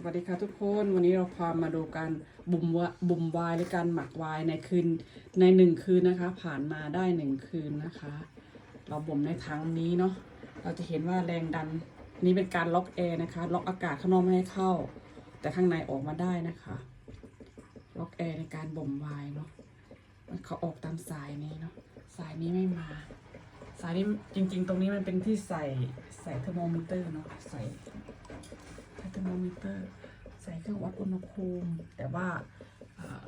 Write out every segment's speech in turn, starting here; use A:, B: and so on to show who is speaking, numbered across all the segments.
A: สวัสดีค่ะทุกคนวันนี้เราพามาดูการบุ่มวะบุ่มวายหรือการหมักวายในคืนในหนึ่งคืนนะคะ ผ่านมาได้หนึ่งคืนนะคะ เราบ่มในถังนี้เนาะเราจะเห็นว่าแรงดันนี่เป็นการล็อกแอร์นะคะล็อกอากาศข้างนอกไม่ให้เข้า แต่ข้างในออกมาได้นะคะล็อกแอร์ในการบ่มวายเนาะมันเขาออกตามสายนี้เนาะสายนี้ไม่มา สายนี้จริง ๆ ตรงนี้มันเป็นที่ใส่ใส่เทอร์โมมิเตอร์เนาะใส่ อร์โมมิเตอร์ ใส่เครื่องวัดอุณหภูมิ แต่ว่า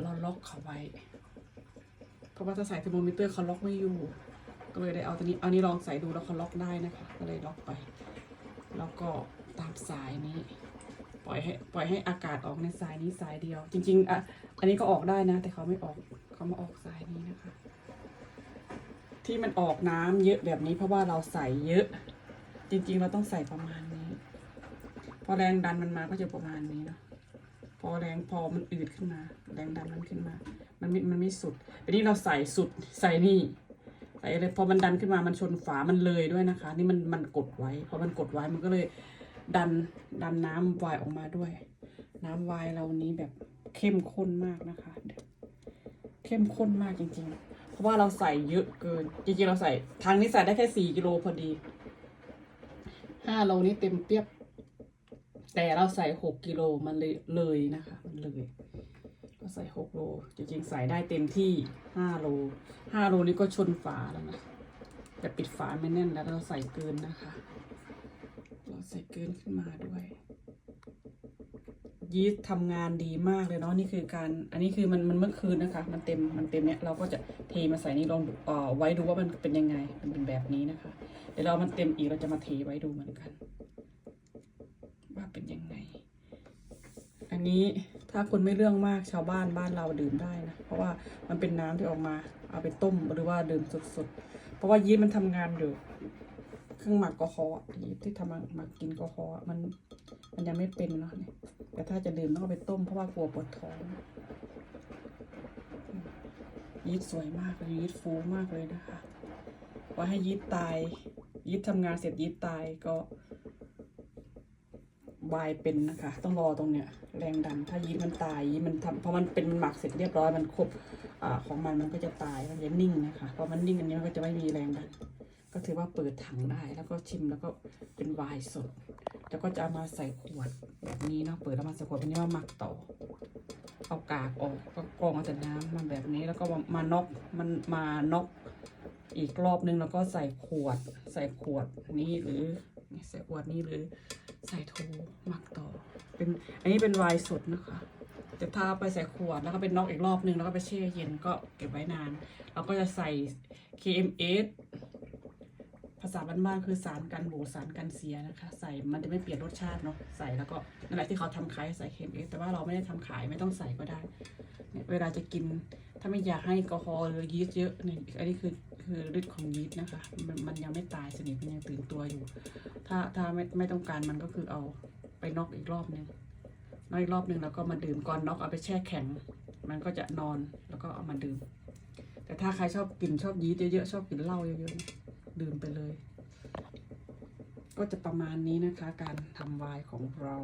A: เราล็อกเขาไว้ เพราะว่าถ้าใส่เทอร์โมมิเตอร์เขาล็อกไม่อยู่ ก็เลยได้เอาตัวนี้เอานี้ลองใส่ดูแล้วเขาล็อกได้นะคะก็เลยล็อกไป แล้วก็ตามสายนี้ ปล่อยให้ปล่อยให้อากาศออกในสายนี้สายเดียว จริง ๆอะอันนี้ก็ออกได้นะ แต่เขาไม่ออกเขามาออกสายนี้นะคะ ที่มันออกน้ำเยอะแบบนี้เพราะว่าเราใส่เยอะ จริงๆเราต้องใส่ประมาณ อแรงดันมันมาก็จะประมาณนี้เนาะพอแรงพอมันอืดขึ้นมา แรงดันมันขึ้นมา มันไม่มันไม่สุดทีนี้เราใส่สุดใส่นี่ใส่เลยพอมันดันขึ้นมามันชนฝามันเลยด้วยนะคะ นี่มันมันกดไว้พอมันกดไว้มันก็เลยดันดันน้ำวายออกมาด้วย น้ำวายเรานี้แบบเข้มข้นมากนะคะ เข้มข้นมากจริง ๆ เพราะว่าเราใส่เยอะเกิน จริงๆเราใส่ทางนี้ใส่ได้แค่สี่กิโลพอดีห้าโลนี้เต็มเปียบ แต่เราใส่หกกิโลมันเลยเลยนะคะมันเลย ก็ใส่หกโลจริงๆใส่ได้เต็มที่ห้าโลห้าโลนี้ก็ชนฝาแล้วนะแต่ปิดฝาไม่แน่นแล้วเราใส่เกินนะคะ เราใส่เกินขึ้นมาด้วยยีสต์ทำงานดีมากเลยเนาะนี่คือการ อันนี้คือมันมันเมื่อคืนนะคะ มันเต็มมันเต็มเนี้ยเราก็จะเทมาใส่นี่ลองอ่อไว้ดูว่ามันเป็นยังไงมันเป็นแบบนี้นะคะ เดี๋ยวเรามันเต็มอีกเราจะมาเทไว้ดูเหมือนกัน ว่าเป็นยังไง อันนี้ถ้าคนไม่เรื่องมากชาวบ้านบ้านเราดื่มได้นะ เพราะว่ามันเป็นน้ำที่ออกมา เอาไปต้มหรือว่าดื่มสดๆ เพราะว่ายีสต์มันทำงานอยู่ เครื่องหมักกอฮอล์อะยีสต์ที่ทำหมักกินกอฮอล์อะมัน มันยังไม่เป็นเนาะเนี่ยแต่ถ้าจะดื่มต้องเอาไปต้มเพราะว่ากลัวปวดท้องยีสต์สวยมากเลยยีสต์ฟูมากเลยนะคะว่าให้ยีสต์ตายยีสต์ทำงานเสร็จยีสต์ตายก็ วายเป็นนะคะ ต้องรอตรงเนี้ยแรงดันถ้ายีสต์มันตายยีสต์มันทำพอมันเป็นมันหมักเสร็จเรียบร้อยมันครบอของมันมันก็จะตายมันจะนิ่งนะคะพอมันนิ่งอันนี้มันก็จะไม่มีแรงดันก็ถือว่าเปิดถังได้แล้วก็ชิมแล้วก็เป็นวน์สด แล้วก็จะเอามาใส่ขวดแบบนี้เนาะเปิดแล้วมาใส่ขวดแบบนี้ว่าหมักต่อเอากากออกก็กรองเอาแต่น้ำมาแบบนี้แล้วก็มามานอกมันมานอกอีกรอบนึงแล้วก็ใส่ขวด ใส่ขวดนี้หรือใส่ขวดนี้หรือ ใส่โถหมักต่อ เป็นอันนี้เป็นไวน์สดนะคะจะถ้าไปใส่ขวดแล้วก็เป็นนอกอีกรอบนึงแล้วก็ไปแช่เย็นก็เก็บไว้นานเราก็จะใส่ KMS ภาษาบ้านๆคือสารกันบูดสารกันเสียนะคะ ใส่มันจะไม่เปลี่ยนรสชาติเนาะใส่แล้วก็นั่นแหละที่เขาทำขายใส่เค็มเองแต่ว่าเราไม่ได้ทำขายไม่ต้องใส่ก็ได้เเวลาจะกิน ถ้าไม่อยากให้แอลกอฮอล์หรือยีสต์เยอะเนี่ยอันนี้คือคือฤทธิ์ของยีสต์นะคะ มันมันยังไม่ตายสนิทมันยังตื่นตัวอยู่ ถ้าถ้าไม่ไม่ต้องการมันก็คือเอาไปน็อกอีกรอบนึงน็อกอีกรอบนึงแล้วก็มาดื่มก่อนน็อกเอาไปแช่แข็ง มันก็จะนอนแล้วก็เอามาดื่ม แต่ถ้าใครชอบกินชอบยีสต์เยอะๆชอบกินเหล้าเยอะๆดื่มไปเลย ก็จะประมาณนี้นะคะ การทำไวน์ของเรา